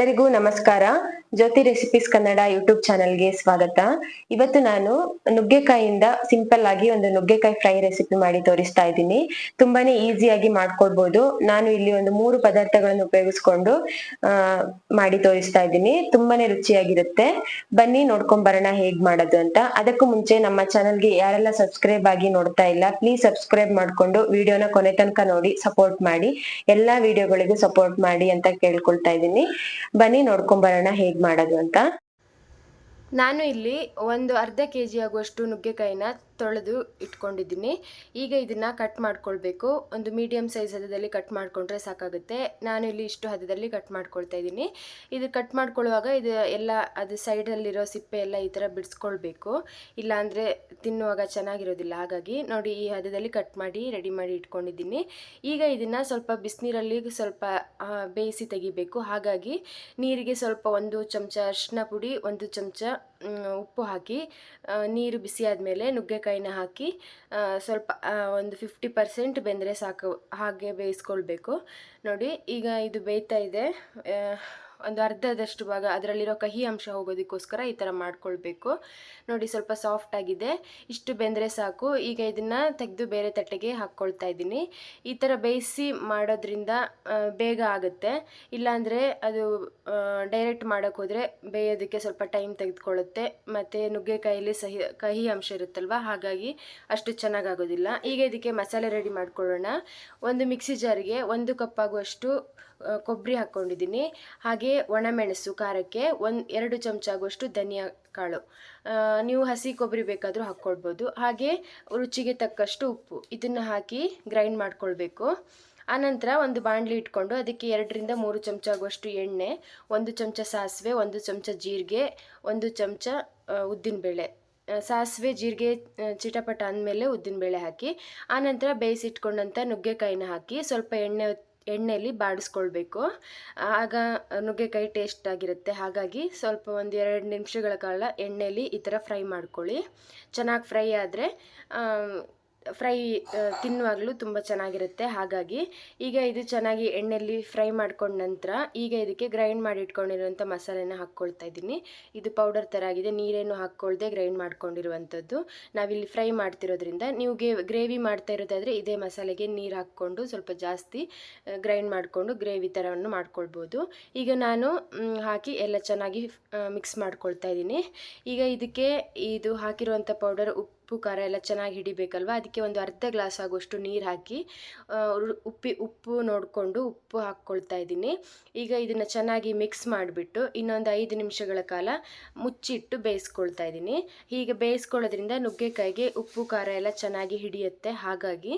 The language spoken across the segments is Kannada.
ಎಲ್ಲರಿಗೂ ನಮಸ್ಕಾರ. ಜ್ಯೋತಿ ರೆಸಿಪೀಸ್ ಕನ್ನಡ ಯೂಟ್ಯೂಬ್ ಚಾನೆಲ್ಗೆ ಸ್ವಾಗತ. ಇವತ್ತು ನಾನು ನುಗ್ಗೆಕಾಯಿಯಿಂದ ಸಿಂಪಲ್ ಆಗಿ ಒಂದು ನುಗ್ಗೆಕಾಯಿ ಫ್ರೈ ರೆಸಿಪಿ ಮಾಡಿ ತೋರಿಸ್ತಾ ಇದ್ದೀನಿ. ತುಂಬಾನೇ ಈಸಿಯಾಗಿ ಮಾಡ್ಕೊಡ್ಬೋದು. ನಾನು ಇಲ್ಲಿ ಒಂದು ಮೂರು ಪದಾರ್ಥಗಳನ್ನು ಉಪಯೋಗಿಸ್ಕೊಂಡು ಮಾಡಿ ತೋರಿಸ್ತಾ ಇದ್ದೀನಿ. ತುಂಬಾನೇ ರುಚಿಯಾಗಿರುತ್ತೆ. ಬನ್ನಿ ನೋಡ್ಕೊಂಡ್ ಬರೋಣ ಹೇಗ್ ಮಾಡೋದು ಅಂತ. ಅದಕ್ಕೂ ಮುಂಚೆ ನಮ್ಮ ಚಾನೆಲ್ಗೆ ಯಾರೆಲ್ಲ ಸಬ್ಸ್ಕ್ರೈಬ್ ಆಗಿ ನೋಡ್ತಾ ಇಲ್ಲ, ಪ್ಲೀಸ್ ಸಬ್ಸ್ಕ್ರೈಬ್ ಮಾಡ್ಕೊಂಡು ವಿಡಿಯೋನ ಕೊನೆ ತನಕ ನೋಡಿ ಸಪೋರ್ಟ್ ಮಾಡಿ. ಎಲ್ಲಾ ವಿಡಿಯೋಗಳಿಗೂ ಸಪೋರ್ಟ್ ಮಾಡಿ ಅಂತ ಕೇಳ್ಕೊಳ್ತಾ ಇದ್ದೀನಿ. ಬನ್ನಿ ನೋಡ್ಕೊಂಡ್ ಬರೋಣ ಹೇಗ್ ಮಾಡೋದು ಅಂತ. ನಾನು ಇಲ್ಲಿ ಒಂದು ಅರ್ಧ ಕೆ ಜಿ ಆಗುವಷ್ಟು ನುಗ್ಗೆಕಾಯಿನ ತೊಳೆದು ಇಟ್ಕೊಂಡಿದ್ದೀನಿ. ಈಗ ಇದನ್ನು ಕಟ್ ಮಾಡ್ಕೊಳ್ಬೇಕು. ಒಂದು ಮೀಡಿಯಮ್ ಸೈಜ್ ಹದದಲ್ಲಿ ಕಟ್ ಮಾಡಿಕೊಂಡ್ರೆ ಸಾಕಾಗುತ್ತೆ. ನಾನು ಇಲ್ಲಿ ಇಷ್ಟು ಹದದಲ್ಲಿ ಕಟ್ ಮಾಡ್ಕೊಳ್ತಾ ಇದ್ದೀನಿ. ಇದು ಕಟ್ ಮಾಡ್ಕೊಳ್ಳುವಾಗ ಇದು ಎಲ್ಲ, ಅದು ಸೈಡಲ್ಲಿರೋ ಸಿಪ್ಪೆ ಎಲ್ಲ ಈ ಥರ ಬಿಡಿಸ್ಕೊಳ್ಬೇಕು. ಇಲ್ಲಾಂದರೆ ತಿನ್ನುವಾಗ ಚೆನ್ನಾಗಿರೋದಿಲ್ಲ. ಹಾಗಾಗಿ ನೋಡಿ ಈ ಹದದಲ್ಲಿ ಕಟ್ ಮಾಡಿ ರೆಡಿ ಮಾಡಿ ಇಟ್ಕೊಂಡಿದ್ದೀನಿ. ಈಗ ಇದನ್ನು ಸ್ವಲ್ಪ ಬಿಸಿನೀರಲ್ಲಿ ಸ್ವಲ್ಪ ಬೇಯಿಸಿ ತೆಗಿಬೇಕು. ಹಾಗಾಗಿ ನೀರಿಗೆ ಸ್ವಲ್ಪ ಒಂದು ಚಮಚ ಅರಿಶಿನ ಪುಡಿ, ಒಂದು ಚಮಚ ಉಪ್ಪು ಹಾಕಿ ನೀರು ಬಿಸಿ ಆದಮೇಲೆ ನುಗ್ಗೆಕಾಯಿನ ಹಾಕಿ ಸ್ವಲ್ಪ ಒಂದು ಫಿಫ್ಟಿ ಪರ್ಸೆಂಟ್ ಬೆಂದರೆ ಸಾಕು, ಹಾಗೆ ಬೇಯಿಸ್ಕೊಳ್ಬೇಕು. ನೋಡಿ, ಈಗ ಇದು ಬೇಯ್ತಾ ಇದೆ ಒಂದು ಅರ್ಧದಷ್ಟು ಭಾಗ ಅದರಲ್ಲಿರೋ ಕಹಿ ಅಂಶ ಹೋಗೋದಕ್ಕೋಸ್ಕರ ಈ ಥರ ಮಾಡ್ಕೊಳ್ಬೇಕು. ನೋಡಿ ಸ್ವಲ್ಪ ಸಾಫ್ಟ್ ಆಗಿದೆ. ಇಷ್ಟು ಬೆಂದರೆ ಸಾಕು. ಈಗ ಇದನ್ನು ತೆಗೆದು ಬೇರೆ ತಟ್ಟೆಗೆ ಹಾಕ್ಕೊಳ್ತಾ ಇದ್ದೀನಿ. ಈ ಥರ ಬೇಯಿಸಿ ಮಾಡೋದ್ರಿಂದ ಬೇಗ ಆಗುತ್ತೆ. ಇಲ್ಲಾಂದರೆ ಅದು ಡೈರೆಕ್ಟ್ ಮಾಡೋಕ್ಕೆ ಹೋದರೆ ಬೇಯೋದಕ್ಕೆ ಸ್ವಲ್ಪ ಟೈಮ್ ತೆಗೆದುಕೊಳ್ಳುತ್ತೆ. ಮತ್ತು ನುಗ್ಗೆಕಾಯಲ್ಲಿ ಸಹಿ, ಕಹಿ ಅಂಶ ಇರುತ್ತಲ್ವ? ಹಾಗಾಗಿ ಅಷ್ಟು ಚೆನ್ನಾಗಾಗೋದಿಲ್ಲ. ಈಗ ಇದಕ್ಕೆ ಮಸಾಲೆ ರೆಡಿ ಮಾಡ್ಕೊಳ್ಳೋಣ. ಒಂದು ಮಿಕ್ಸಿ ಜಾರಿಗೆ ಒಂದು ಕಪ್ ಆಗುವಷ್ಟು ಕೊಬ್ಬರಿ ಹಾಕ್ಕೊಂಡಿದ್ದೀನಿ. ಹಾಗೆ ಒಣಮೆಣಸು, ಖಾರಕ್ಕೆ ಒಂದು ಎರಡು ಚಮಚ ಆಗುವಷ್ಟು ಧನಿಯಾ ಕಾಳು. ನೀವು ಹಸಿ ಕೊಬ್ಬರಿ ಬೇಕಾದರೂ ಹಾಕ್ಕೊಳ್ಬೋದು. ಹಾಗೆ ರುಚಿಗೆ ತಕ್ಕಷ್ಟು ಉಪ್ಪು. ಇದನ್ನು ಹಾಕಿ ಗ್ರೈಂಡ್ ಮಾಡ್ಕೊಳ್ಬೇಕು. ಆನಂತರ ಒಂದು ಬಾಣಲಿ ಇಟ್ಕೊಂಡು ಅದಕ್ಕೆ ಎರಡರಿಂದ ಮೂರು ಚಮಚ ಆಗುವಷ್ಟು ಎಣ್ಣೆ, ಒಂದು ಚಮಚ ಸಾಸಿವೆ, ಒಂದು ಚಮಚ ಜೀರಿಗೆ, ಒಂದು ಚಮಚ ಉದ್ದಿನಬೇಳೆ. ಸಾಸಿವೆ, ಜೀರಿಗೆ ಚಿಟಪಟ ಅಂದಮೇಲೆ ಉದ್ದಿನಬೇಳೆ ಹಾಕಿ ಆನಂತರ ಬೇಯಿಸಿಟ್ಕೊಂಡಂಥ ನುಗ್ಗೆಕಾಯಿನ ಹಾಕಿ ಸ್ವಲ್ಪ ಎಣ್ಣೆ ಎಣ್ಣೆಯಲ್ಲಿ ಬಾಡಿಸ್ಕೊಳ್ಬೇಕು. ಆಗ ನುಗ್ಗೆಕಾಯಿ ಟೇಸ್ಟ್ ಆಗಿರುತ್ತೆ. ಹಾಗಾಗಿ ಸ್ವಲ್ಪ ಒಂದು ಎರಡು ನಿಮಿಷಗಳ ಕಾಲ ಎಣ್ಣೆಯಲ್ಲಿ ಈ ಥರ ಫ್ರೈ ಮಾಡ್ಕೊಳ್ಳಿ. ಚೆನ್ನಾಗಿ ಫ್ರೈ ಆದರೆ ಫ್ರೈ ತಿನ್ನುವಾಗಲೂ ತುಂಬ ಚೆನ್ನಾಗಿರುತ್ತೆ. ಹಾಗಾಗಿ ಈಗ ಇದು ಚೆನ್ನಾಗಿ ಎಣ್ಣೆಯಲ್ಲಿ ಫ್ರೈ ಮಾಡ್ಕೊಂಡ ನಂತರ ಈಗ ಇದಕ್ಕೆ ಗ್ರೈಂಡ್ ಮಾಡಿ ಇಟ್ಕೊಂಡಿರುವಂಥ ಮಸಾಲೆನ ಹಾಕ್ಕೊಳ್ತಾ ಇದ್ದೀನಿ. ಇದು ಪೌಡರ್ ಥರ ಆಗಿದೆ. ನೀರೇನು ಹಾಕ್ಕೊಳ್ದೆ ಗ್ರೈಂಡ್ ಮಾಡ್ಕೊಂಡಿರುವಂಥದ್ದು. ನಾವಿಲ್ಲಿ ಫ್ರೈ ಮಾಡ್ತಿರೋದ್ರಿಂದ ನೀವು ಗ್ರೇವಿ ಮಾಡ್ತಾ ಇರೋದಾದರೆ ಇದೇ ಮಸಾಲೆಗೆ ನೀರು ಹಾಕ್ಕೊಂಡು ಸ್ವಲ್ಪ ಜಾಸ್ತಿ ಗ್ರೈಂಡ್ ಮಾಡಿಕೊಂಡು ಗ್ರೇವಿ ಥರವನ್ನು ಮಾಡ್ಕೊಳ್ಬೋದು. ಈಗ ನಾನು ಹಾಕಿ ಎಲ್ಲ ಚೆನ್ನಾಗಿ ಮಿಕ್ಸ್ ಮಾಡ್ಕೊಳ್ತಾ ಇದ್ದೀನಿ. ಈಗ ಇದಕ್ಕೆ ಇದು ಹಾಕಿರುವಂಥ ಪೌಡರ್ ಉಪ್ಪು ಖಾರ ಎಲ್ಲ ಚೆನ್ನಾಗಿ ಹಿಡಿಬೇಕಲ್ವ? ಅದಕ್ಕೆ ಒಂದು ಅರ್ಧ ಗ್ಲಾಸ್ ಆಗುವಷ್ಟು ನೀರು ಹಾಕಿ ಉಪ್ಪಿ, ಉಪ್ಪು ನೋಡಿಕೊಂಡು ಉಪ್ಪು ಹಾಕ್ಕೊಳ್ತಾ ಇದ್ದೀನಿ. ಈಗ ಇದನ್ನು ಚೆನ್ನಾಗಿ ಮಿಕ್ಸ್ ಮಾಡಿಬಿಟ್ಟು ಇನ್ನೊಂದು ಐದು ನಿಮಿಷಗಳ ಕಾಲ ಮುಚ್ಚಿಟ್ಟು ಬೇಯಿಸ್ಕೊಳ್ತಾ ಇದ್ದೀನಿ. ಹೀಗೆ ಬೇಯಿಸ್ಕೊಳ್ಳೋದ್ರಿಂದ ನುಗ್ಗೆಕಾಯಿಗೆ ಉಪ್ಪು, ಖಾರ ಎಲ್ಲ ಚೆನ್ನಾಗಿ ಹಿಡಿಯುತ್ತೆ. ಹಾಗಾಗಿ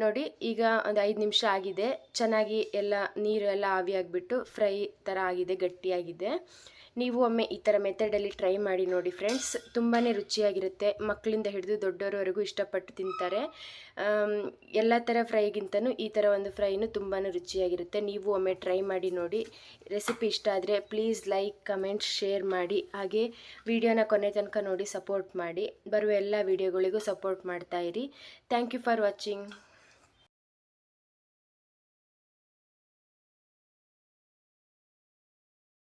ನೋಡಿ, ಈಗ ಒಂದು ಐದು ನಿಮಿಷ ಆಗಿದೆ. ಚೆನ್ನಾಗಿ ಎಲ್ಲ ನೀರು ಎಲ್ಲ ಆವಿಯಾಗಿಬಿಟ್ಟು ಫ್ರೈ ಥರ ಆಗಿದೆ, ಗಟ್ಟಿಯಾಗಿದೆ. ನೀವು ಒಮ್ಮೆ ಈ ಥರ ಮೆಥಡಲ್ಲಿ ಟ್ರೈ ಮಾಡಿ ನೋಡಿ ಫ್ರೆಂಡ್ಸ್. ತುಂಬಾ ರುಚಿಯಾಗಿರುತ್ತೆ. ಮಕ್ಕಳಿಂದ ಹಿಡಿದು ದೊಡ್ಡವರವರೆಗೂ ಇಷ್ಟಪಟ್ಟು ತಿಂತಾರೆ. ಎಲ್ಲ ಥರ ಫ್ರೈಗಿಂತನೂ ಈ ಥರ ಒಂದು ಫ್ರೈನು ತುಂಬಾ ರುಚಿಯಾಗಿರುತ್ತೆ. ನೀವು ಒಮ್ಮೆ ಟ್ರೈ ಮಾಡಿ ನೋಡಿ. ರೆಸಿಪಿ ಇಷ್ಟ ಆದರೆ ಪ್ಲೀಸ್ ಲೈಕ್, ಕಮೆಂಟ್, ಶೇರ್ ಮಾಡಿ. ಹಾಗೆ ವಿಡಿಯೋನ ಕೊನೆ ತನಕ ನೋಡಿ ಸಪೋರ್ಟ್ ಮಾಡಿ. ಬರುವ ಎಲ್ಲ ವಿಡಿಯೋಗಳಿಗೂ ಸಪೋರ್ಟ್ ಮಾಡ್ತಾ ಇರಿ. Thank you for watching.